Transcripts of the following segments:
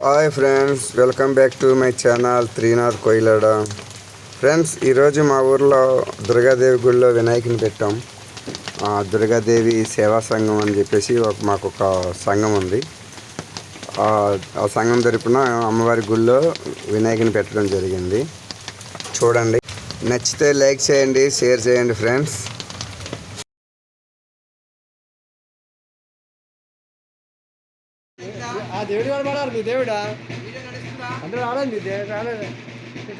Hi friends welcome back to my channel Trinath Koilada friends ఈరోజు మా ఊర్లో దుర్గాదేవి గుడిలో వినాయకుని పెట్టాం. ఆ, దుర్గాదేవి సేవా సంఘం అని చెప్పేసి ఒక మాకు ఒక సంఘం ఉంది. ఆ ఆ సంఘం తరపున అమ్మవారి గుడిలో వినాయకుని పెట్టడం జరిగింది. చూడండి. నచ్చితే లైక్ చేయండి షేర్ చేయండి ఫ్రెండ్స్. దేవుడి వాడు పడాలి మీ దేవుడా? అందరూ రాలేదు మీ దేవుడు రాలేదు. ఇటు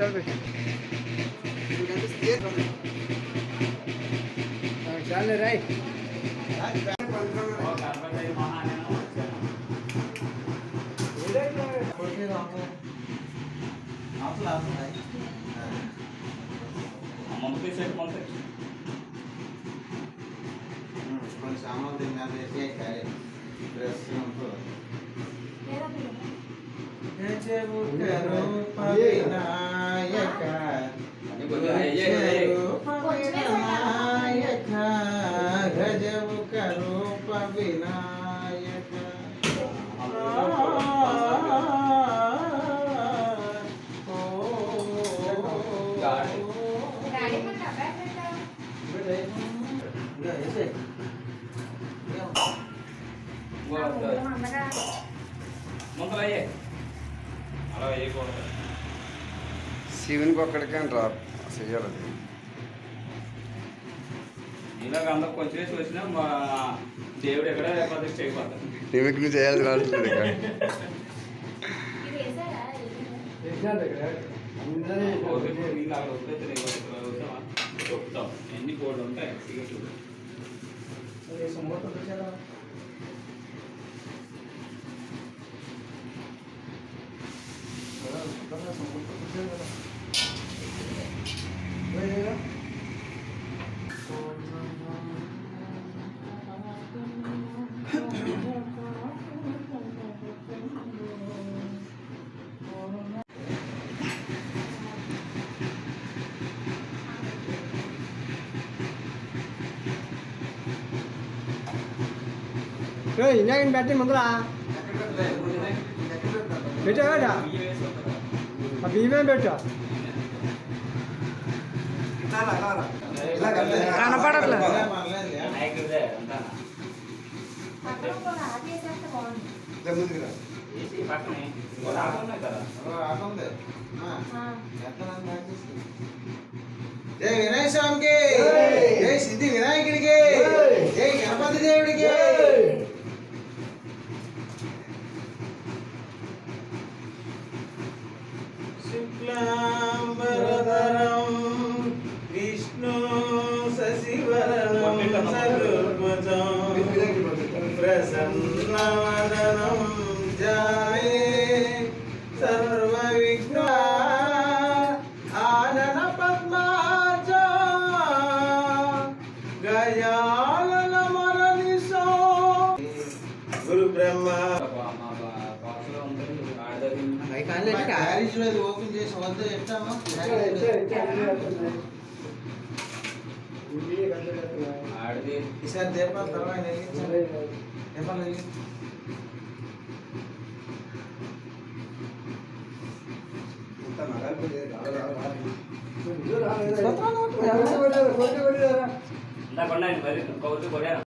పెట్టు. ఆ, చాలే రాయ్ గజముఖ రూప వినాయక అలా వేయకూడదు. శివునికి ఒక్కడికే రా చెయ్యాలి ఇలాగ అందరు కొంచెం వేసి వచ్చినా మా దేవుడు ఎక్కడ ప్రతిష్ఠ చేయబడతాడు నిమిక్ని చేయాల్సి రావట్లేదు ఇక్కడ ఎన్ని కోళ్ళు ఉంటాయి? సిగరెట్లు ఇంజాగిని పెట్టి ముందర పెట్టావాడా ఆ బియ్యమే పెట్టా. కనపడట్లేదు జై వినాయక స్వామికి. జై. సిద్ధి వినాయకుడికి. జై. గణపతి దేవుడికి. మా బాక్స్లో ఉంటుంది ఆడదాది క్యారేజ్లో ఓపెన్ చేసి వద్ద చెప్తామా? ఈసారి దీపాలు తర్వాత వెలిగించండి దీపాలు వెలిగించండి ఇందాక ఉన్నాయి మరి కౌరు కొడాను